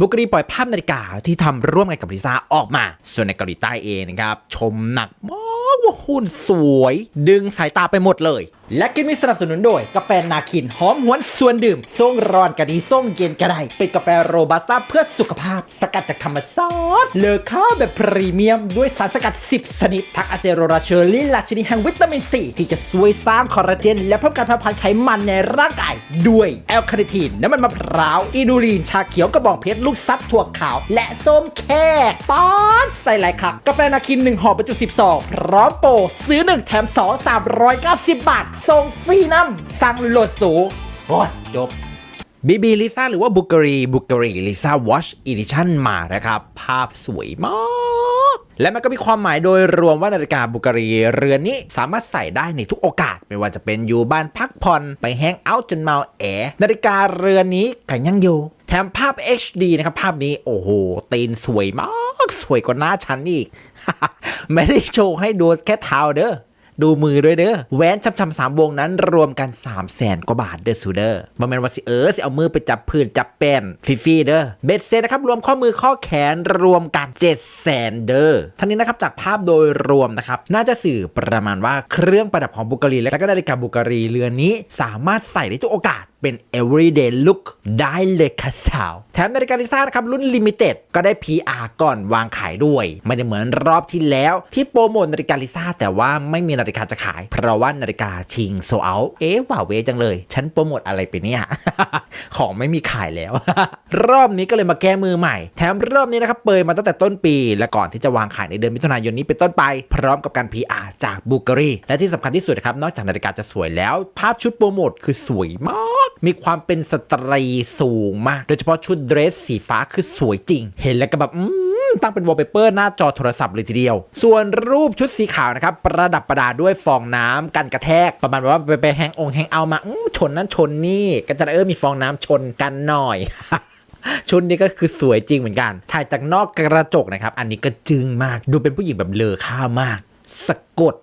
บุกรีปล่อยภาพนาฬิกาที่ทำร่วมกันกับลิซ่าออกมา ส่วนในเกาหลีใต้เองนะครับ ชมหนักมากว่าหุ่นสวย ดึงสายตาไปหมดเลยและกินมิสนับสนุนโดย กาแฟนาคินหอมหวนส่วนดื่มส่งร้อนกะดีส่งเย็นกระไดเป็นกาแฟโรบัสต้าเพื่อสุขภาพ สกัดจากธรรมชาติเลอค่าแบบพรีเมียม ด้วยสารสกัด 10 ชนิด ทั้งอะเซโรราเชอร์ลินลาชนิดแห่งวิตามินซีที่จะช่วยสร้างคอลลาเจน และเพิ่มการเผาผลาญไขมันในร่างกาย ด้วยแอลคาเนทีนน้ำมันมะพร้าวอินูลีนชาเขียวกระบองเพชรลูกซับถั่วขาว และส้มแขกป๊อดใส่หลายคักกาแฟนาคิน1ห่อบรรจุ10ซองพร้อมโปรซื้อ1แถม2 390 บาทส่งฟรีน้ำสั่งโหลดสูโอ้ยจบบีบีลิซ่าหรือว่าบุกรีบุกรีลิซ่าวอชอีดิชั่นมานะครับ ภาพสวยมาก และมันก็มีความหมายโดยรวมว่านาฬิกาบุกรีเรือนนี้สามารถใส่ได้ในทุกโอกาส ไม่ว่าจะเป็นอยู่บ้านพักผ่อน ไปแฮงเอาท์จนเมาแอ นาฬิกาเรือนนี้กันยังอยู่ แถมภาพ HD นะครับ ภาพนี้ โอ้โห ตีนสวยมาก สวยกว่าหน้าฉันอีก ไม่ได้โชว์ให้ดูแค่เท้าเด้อ ดูมือด้วยเด้อแหวนช้ำๆสามวงนั้นรวมกัน3 0 0แสนกว่าบาทเด้อสูเด้อบ่แม่นว่าสิเออสิเอามือไปจับพื้นจับแป้นฟรีๆเด้อเบ็ดเซนนะครับรวมข้อมือข้อแขนรวมกัน7 0 0แสนเด้อทั้งนี้นะครับจากภาพโดยรวมนะครับน่าจะสื่อประมาณว่าเครื่องประดับของบุกรีและก็นาฬิกาบุกรีเรือนนี้ สามารถใส่ได้ทุกโอกาส เป็น everyday look ได้เลยค่ะสาว แถมนาฬิกาลิซ่านะครับ รุ่น limited ก็ได้ PR ก่อนวางขายด้วย ไม่ได้เหมือนรอบที่แล้ว ที่โปรโมทนาฬิกาลิซ่าแต่ว่าไม่มีนาฬิกาจะขาย เพราะว่านาฬิกาชิงโซเอาเอ๊ะว่าเวจังเลย ฉันโปรโมทอะไรไปเนี่ย ของไม่มีขายแล้ว รอบนี้ก็เลยมาแก้มือใหม่ แถมรอบนี้นะครับเปิดมาตั้งแต่ต้นปี และก่อนที่จะวางขายในเดือนมิถุนายนนี้เป็นต้นไป พร้อมกับการ PR จากบูการีและที่สำคัญที่สุดนะครับนอกจากนาฬิกาจะสวยแล้ว ภาพชุดโปรโมทคือสวยมากมีความเป็นสตรีสูงมาก โดยเฉพาะชุดเดรสสีฟ้าคือสวยจริง เห็นแล้วก็แบบอืมตั้งเป็นวอลเปเปอร์หน้าจอโทรศัพท์เลยทีเดียว ส่วนรูปชุดสีขาวนะครับ ประดับประดาด้วยฟองน้ำกันกระแทก ประมาณว่าไปไปแฮงองแฮงเอามาอืมชนนั้นชนนี่ก็จะเออมีฟองน้ำชนกันหน่อยชุดนี้ก็คือสวยจริงเหมือนกัน ถ่ายจากนอกกระจกนะครับ อันนี้ก็จึงมาก ดูเป็นผู้หญิงแบบเลอค่ามาก สะกด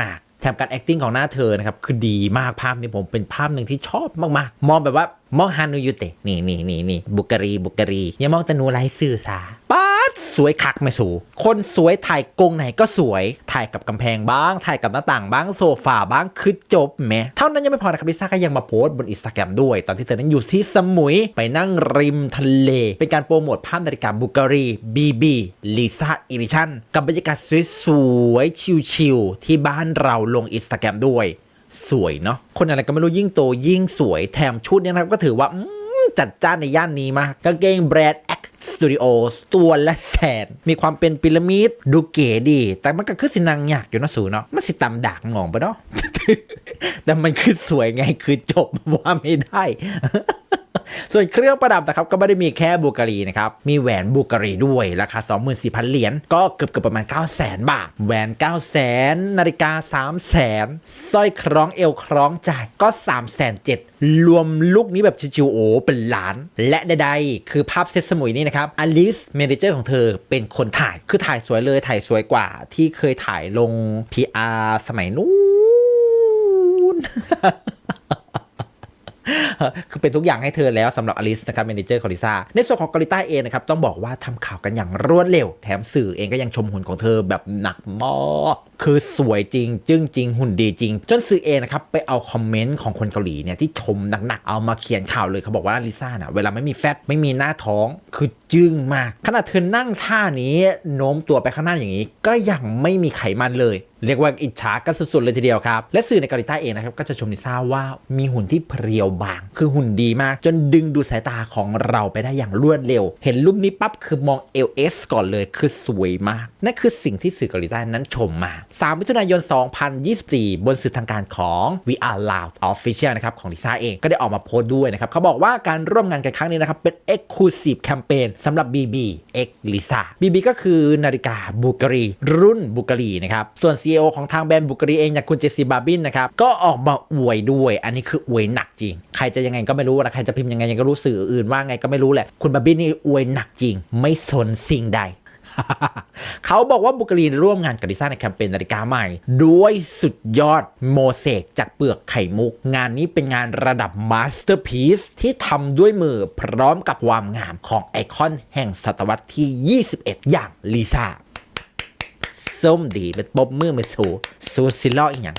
มากๆ ถมการ acting ของหน้าเธอนะครับ คือดีมากภาพนี้ผมเป็นภาพหนึ่งที่ชอบมากๆ มองแบบว่ามองฮานุยุเตะนี่นี่นี่นี่บุการีบุการีอย่ามองแต่นูไรสื่อสาป้า สวยคักไม่สูคนสวยถ่ายกงไหนก็สวยถ่ายกับกำแพงบ้าง ถ่ายกับหน้าต่างบ้างโซฟาบ้างคือจบแหมเท่านั้นยังไม่พอนะครับลิซ่าก็ยังมาโพสต์บนอินสตาแกรมด้วย ตอนที่เธอนั้นอยู่ที่สมุยไปนั่งริมทะเล เป็นการโปรโมทภาพนาฬิกาบุการีบีบีลิซ่าอีดิชั่นกับบรรยากาศสวยๆชิลๆที่บ้านเราลงอินสตาแกรมด้วย สวยเนาะคนอะไรก็ไม่รู้ยิ่งโตยิ่งสวยแถมชุดเนี่ยนะครับก็ถือว่า จัดจ้านในย่านนี้มากกางเกงแบรนด์ X Studios ตัวละแสน มีความเป็นพีระมิดดูเก๋ดี แต่มันก็คือสินางอยากอยู่นาะสูเนาะมันสิตำดากงองปะเนาะแต่มันคือสวยไงคือจบว่าไม่ได้ ส่วนเครื่องประดับนะครับก็ไม่ได้มีแค่บูการีนะครับ มีแหวนบูการีด้วย ราคา 24,000 เหรียญก็เกือบเกือบประมาณ 9 0 0 0 0 0 บาท แหวน 9 0 0 0 0 0นาฬิกา 3 0 0 0 0 0สร้อยคล้องเอวคล้องใจก็3 0 0 0 0รวมลุกนี้แบบชิวๆโอเป็นล้าน และใดๆ คือภาพเซตสมุยนี่นะครับอลิสเมนเจอร์ของเธอเป็นคนถ่ายคือถ่ายสวยเลยถ่ายสวยกว่าที่เคยถ่ายลง PR สมัยนู้น คือเป็นทุกอย่างให้เธอแล้วสำหรับอลิสนะครับเมนเจอร์ของลิซ่าในส่วนของกาหลีใต้เองนะครับต้องบอกว่าทำข่าวกันอย่างรวดเร็ว แถมสื่อเองก็ยังชมหุ่นของเธอแบบหนักมากคือสวยจริง จึ้งจริงหุ่นดีจริง จนสื่อเองนะครับ ไปเอาคอมเมนต์ของคนเกาหลีเนี่ย ที่ชมหนักๆ เอามาเขียนข่าวเลยเขาบอกว่าลิซ่าน่ะเวลาไม่มีแฟตไม่มีหน้าท้องคือจึ้งมากขณะเธอนั่งท่านี้โน้มตัวไปข้างหน้าอย่างนี้ ก็ยังไม่มีไขมันเลย เรียกว่าอิจฉากันสุดๆเลยทีเดียวครับ และสื่อในเกาหลีใต้เองนะครับ ก็จะชมลิซ่าว่ามีหุ่นที่เพรียวบาง คือหุ่นดีมาก จนดึงดูสายตาของเราไปได้อย่างรวดเร็ว เห็นรูปนี้ปั๊บคือมอง LS ก่อนเลยคือสวยมากนั่นคือสิ่งที่สื่อเกาหลีใต้นั้นชมมา3 มิถุนายน 2024 บนสื่อทางการของ We Are Loud Official นะครับของลิซ่าเองก็ได้ออกมาโพสต์ด้วยนะครับเขาบอกว่าการร่วมงานกันครั้งนี้นะครับเป็น Exclusive Campaign สำหรับ BB X Lisa BB ก็คือนาฬิกาบูกรี รุ่นบูกรีนะครับส่วน CEO ของทางแบรนด์บูกรีเองอย่างคุณเจสซี่บาร์บินนะครับก็ออกมาอวยด้วย อันนี้คืออวยหนักจริง ใครจะยังไงก็ไม่รู้นะใครจะพิมพ์ยังไงยังก็รู้สื่ออื่นว่าไงก็ไม่รู้แหละคุณบาร์บินนี่อวยหนักจริง ไม่สนสิ่งใด เขาบอกว่าบุกรีร่วมงานกับลิซ่าในแคมเปญนาฬิกาใหม่ ด้วยสุดยอดโมเสกจากเปลือกไข่มุก งานนี้เป็นงานระดับมาสเตอร์พีซที่ทำด้วยมือพร้อมกับความงามของไอคอนแห่งศตวรรษที่ 21 อย่างลิซ่าส้มดีเป็นปบมือมาสูสูซิลล่ออีกอย่าง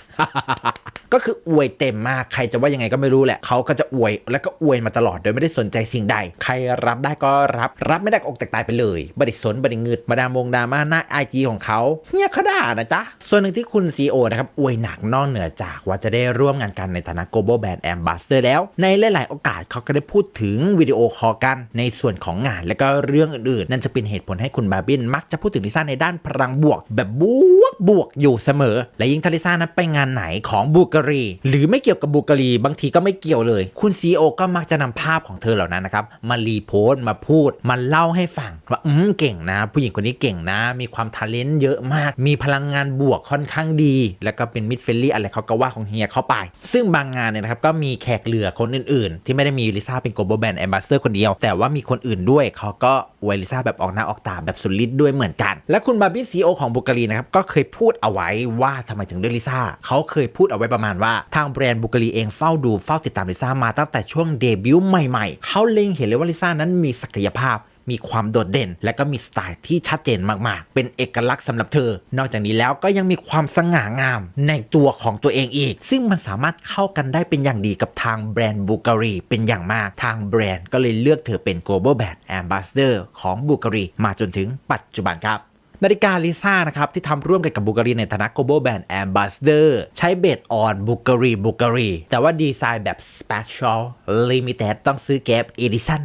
ก็คืออวยเต็มมากใครจะว่ายังไงก็ไม่รู้แหละเขาก็จะอวยแล้วก็อวยมาตลอดโดยไม่ได้สนใจสิ่งใด ใครรับได้ก็รับรับไม่ได้ก็อกแตกตายไปเลย บริสนบริงืดมาดามงดามาหน้าไอจีของเขาเนี่ยเขาด่านะจ๊ะ ส่วนหนึ่งที่คุณซีโอนะครับอวยหนักนอกเหนือจากว่าจะได้ร่วมงานกันในฐานะ global brand ambassador แล้ว ในหลาย ๆ โอกาสเขาก็ได้พูดถึงวิดีโอคอลกันในส่วนของงานและก็เรื่องอื่น ๆ นั่นจะเป็นเหตุผลให้คุณบาร์บินมักจะพูดถึงลิซ่าในด้านพลังบวก แบบบวกบวกอยู่เสมอ และยิ่งทาลิซ่านั้นไปงานไหนของบูการี หรือไม่เกี่ยวกับบูการี บางทีก็ไม่เกี่ยวเลย คุณซีโอก็มักจะนำภาพของเธอเหล่านั้นนะครับมารีโพสต์มาพูดมาเล่าให้ฟังว่าอืมเก่งนะ ผู้หญิงคนนี้เก่งนะ มีความทาเลนต์เยอะมาก มีพลังงานบวกค่อนข้างดี แล้วก็เป็นมิดเฟลลี่อะไรเขาก็ว่าของเฮียเข้าไป ซึ่งบางงานเนี่ยนะครับก็มีแขกเหลือคนอื่นๆ ที่ไม่ได้มีลิซ่าเป็น global brand ambassador คนเดียว แต่ว่ามีคนอื่นด้วยเขาก็อวยลิซ่าแบบออกหน้าออกตาแบบสุดฤทธิ์ด้วยเหมือนกัน และคุณบาร์บี้ซีโอของบุการีนะครับก็เคยพูดเอาไว้ว่าทำไมถึงเลือกลิซ่าเขาเคยพูดเอาไว้ประมาณว่าทางแบรนด์บุการีเองเฝ้าดูเฝ้าติดตามลิซ่ามาตั้งแต่ช่วงเดบิวต์ใหม่ๆ เขาเล็งเห็นเลยว่าลิซ่านั้นมีศักยภาพมีความโดดเด่น และก็มีสไตล์ที่ชัดเจนมาก ๆ เป็นเอกลักษณ์สำหรับเธอ นอกจากนี้แล้วก็ยังมีความสง่างาม ในตัวของตัวเองอีก ซึ่งมันสามารถเข้ากันได้เป็นอย่างดีกับทางแบรนด์บูการีเป็นอย่างมาก ทางแบรนด์ก็เลยเลือกเธอเป็น global brand ambassador ของบูการีมาจนถึงปัจจุบันครับ นาฬิกาลิซ่านะครับที่ทำร่วมกันกับบูการีในฐานะ global brand ambassador ใช้เบสออนบูการีบูการีแต่ว่าดีไซน์แบบ special limited ต้องซื้อเก็บ edition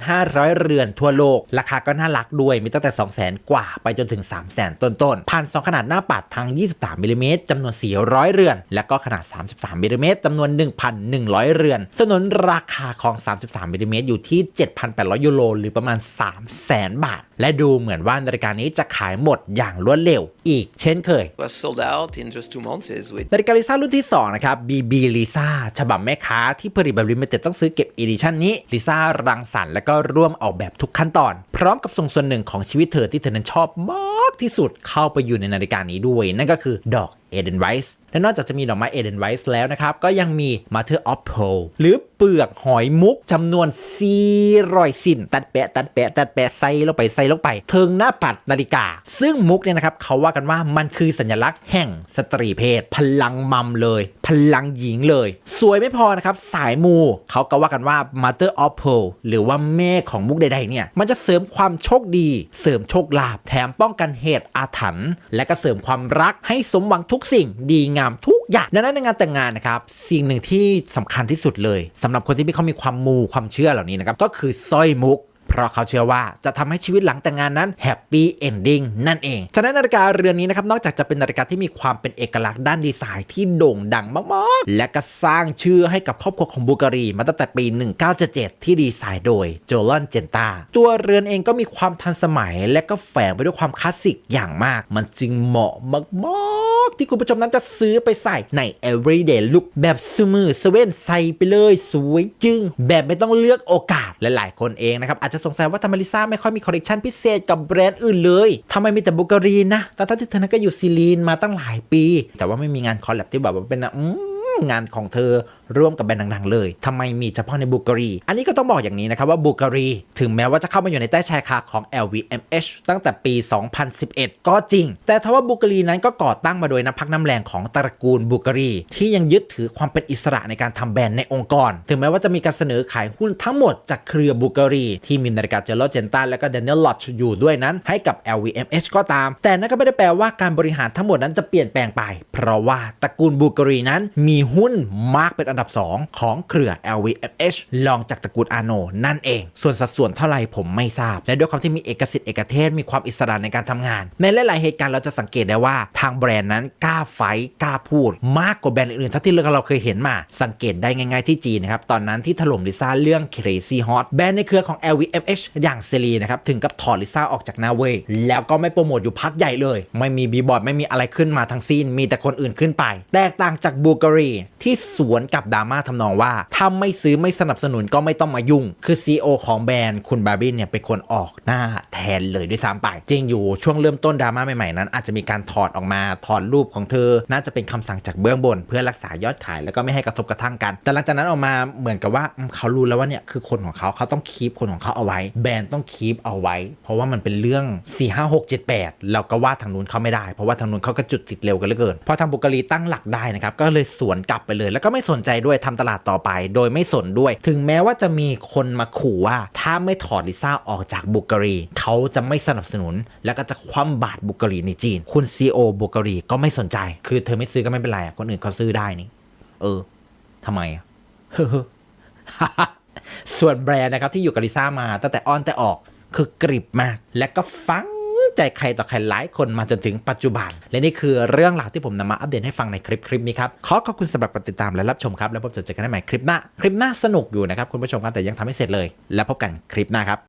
1,500 เรือนทั่วโลก ราคาก็น่ารักด้วย มีตั้งแต่ 200,000 กว่าไปจนถึง 300,000 ต้นๆผ่าน2ขนาดหน้าปัดทาง23มิลลิเมตรจำนวน 400 เรือน และก็ขนาด 33มิลลิเมตรจำนวน 1,100 เรือน สนนราคาของ 33มิลลิเมตรอยู่ที่ 7,800 ยูโรหรือประมาณ 300,000 บาท และดูเหมือนว่านาฬิกานี้จะขายหมดอย่างรวดเร็ว อีกเช่นเคย was sold out in just two months with นาฬิกาลิซ่ารุ่นที่ 2 นะครับ BB ลิซ่าฉบับแม่ค้าที่ผลิตแบบลิมิเต็ดต้องซื้อเก็บอีดิชั่นนี้ลิซ่ารังสรรค์และก็ร่วมออกแบบทุกขั้นตอน พร้อมกับส่งส่วนหนึ่งของชีวิตเธอที่เธอนั้นชอบมากที่สุดเข้าไปอยู่ในนาฬิกานี้ด้วย นั่นก็คือดอกเอเดนไวส์ และนอกจากจะมีดอกไม้เอเดนไวส์แล้วนะครับ ก็ยังมี Mother of Pearl หรือเปลือกหอยมุกจำนวน400สิ้น ตัดแปะ ตัดแปะ ตัดแปะใส่ลงไปใส่ลงไป เทิงหน้าปัดนาฬิกา ซึ่งมุกเนี่ยนะครับเขาว่ากันว่ามันคือสัญลักษณ์แห่งสตรีเพศ พลังมัมเลย พลังหญิงเลย สวยไม่พอนะครับ สายมูเขาก็ว่ากันว่า Mother of Pearl หรือว่าแม่ของมุกใดๆเนี่ยมันจะเสริมความโชคดี เสริมโชคลาภแถมป้องกันเหตุอาถรรพ์และก็เสริมความรักให้สมหวังทุกสิ่งดีงามทุกอย่างดังนั้นในงานแต่งงานนะครับสิ่งหนึ่งที่สำคัญที่สุดเลยสำหรับคนที่ไม่เขามีความมูความเชื่อเหล่านี้นะครับก็คือสร้อยมุก เพราะเขาเชื่อว่าจะทำให้ชีวิตหลังแต่งงานนั้นแฮปปี้เอนดิ้งนั่นเอง ฉะนั้นนาฬิกาเรือนนี้นะครับนอกจากจะเป็นนาฬิกาที่มีความเป็นเอกลักษณ์ด้านดีไซน์ที่โด่งดังมากๆ และก็สร้างชื่อให้กับครอบครัวของบูการีมาตั้งแต่ปี 1977 ที่ดีไซน์โดยโจลอนเจนตาตัวเรือนเองก็มีความทันสมัย และก็แฝงไปด้วยความคลาสสิกอย่างมาก มันจึงเหมาะมากๆ ที่คุณผู้ชมนั้นจะซื้อไปใส่ใน everyday look แบบสมือเซเว่นใส่ไปเลย สวยจึงแบบไม่ต้องเลือกโอกาสและหลายคนเองนะครับอาจจะสงสัยว่าทำไมลิซ่าไม่ค่อยมีคอลเลกชันพิเศษกับแบรนด์อื่นเลยทำไมมีแต่บุการีนะแต่ถ้าที่เธอนั้นก็อยู่ซีลีนมาตั้งหลายปี แต่ว่าไม่มีงานคอลแลบที่แบบว่าเป็นนะงานของเธอ ร่วมกับแบรนด์ดังๆเลยทำไมมีเฉพาะในบูการี อันนี้ก็ต้องบอกอย่างนี้นะครับว่าบูการี ถึงแม้ว่าจะเข้ามาอยู่ในใต้ชายคาของ LVMH ตั้งแต่ปี 2011 ก็จริง แต่ทว่าบูการีนั้นก็ก่อตั้งมาโดยน้ำพักน้ำแรงของตระกูลบูการี ที่ยังยึดถือความเป็นอิสระในการทำแบรนด์ในองค์กร ถึงแม้ว่าจะมีการเสนอขายหุ้นทั้งหมดจากเครือบูการี ที่มีนาฬิกาเจลโลเจนตันและก็เดนเนลลอตอยู่ด้วยนั้นให้กับ LVMH ก็ตาม แต่นั่นก็ไม่ได้แปลว่าการบริหารทั้งหมดนั้นจะเปลี่ยนแปลงไป เพราะว่าตระกูลบูการีนั้นมีหุ้นมากเป็นอันดับ 2 ของเครือ LVMH รองจากตระกูลอาโนนั่นเอง ส่วนสัดส่วนเท่าไรผมไม่ทราบ และด้วยความที่มีเอกสิทธิ์เอกเทศมีความอิสระในการทำงาน ในหลาย ๆ เหตุการณ์เราจะสังเกตได้ว่าทางแบรนด์นั้นกล้าไฟกล้าพูด มากกว่าแบรนด์อื่นๆเท่าที่เราเคยเห็นมา สังเกตได้ง่าย ๆ ที่จีนนะครับ ตอนนั้นที่ถล่มลิซ่าเรื่อง Crazy Hot แบรนด์ในเครือของ LVMH อย่างเซรีนะครับ ถึงกับถอดลิซ่าออกจากนาเวยแล้วก็ไม่โปรโมทอยู่พักใหญ่เลย ไม่มีบีบอร์ดไม่มีอะไรขึ้นมาทั้งสิ้น มีแต่คนอื่นขึ้นไป แตกต่างจากบูการีที่สวนกับดราม่าทำนองว่าถ้าไม่ซื้อไม่สนับสนุนก็ไม่ต้องมายุ่ง คือ CEO ของแบรนด์คุณบาร์บี้เนี่ยเป็นคนออกหน้าแทนเลยด้วยซ้ำไปจริงอยู่ช่วงเริ่มต้นดราม่าใหม่ๆนั้น อาจจะมีการถอดออกมาถอดรูปของเธอ น่าจะเป็นคำสั่งจากเบื้องบน เพื่อรักษายอดขายแล้วก็ไม่ให้กระทบกระทั่งกัน แต่หลังจากนั้นออกมาเหมือนกับว่าเขารู้แล้วว่าเนี่ยคือคนของเขาเขาต้องคีปคนของเขาเอาไว้ แบรนด์ต้องคีปเอาไว้ เพราะว่ามันเป็นเรื่อง 4 5 6 7 8 เราก็ว่าทางนู้นเขาไม่ได้ เพราะว่าทางนู้นเขาก็จุดติดเร็วกันเหลือเกินพอทางบุกรีตั้งหลักได้นะครับก็เลยสวนกลับไปเลย แล้วก็ไม่สนใจด้วยทำตลาดต่อไป โดยไม่สนด้วย ถึงแม้ว่าจะมีคนมาขู่ว่า ถ้าไม่ถอดลิซ่าออกจากบุกรี เขาจะไม่สนับสนุน แล้วก็จะคว่ำบาตรบุกรีในจีน คุณซีโอบุกรีก็ไม่สนใจ คือเธอไม่ซื้อก็ไม่เป็นไรคนอื่นเขาซื้อได้นี่ เออทำไมอส่วนแบรนด์นะครับที่อยู่กับลิซ่ามาตั้งแต่อ้อนแต่ออกคือกริบมาก และก็ฟัง ใจใครต่อใครหลายคนมาจนถึงปัจจุบัน และนี่คือเรื่องราวที่ผมนำมาอัปเดตให้ฟังในคลิปคลิปนี้ครับ ขอขอบคุณสำหรับการติดตามและรับชมครับ แล้วพบเจอกันใหม่คลิปหน้า คลิปหน้าสนุกอยู่นะครับคุณผู้ชมครับแต่ยังทำไม่เสร็จเลย แล้วพบกันคลิปหน้าครับ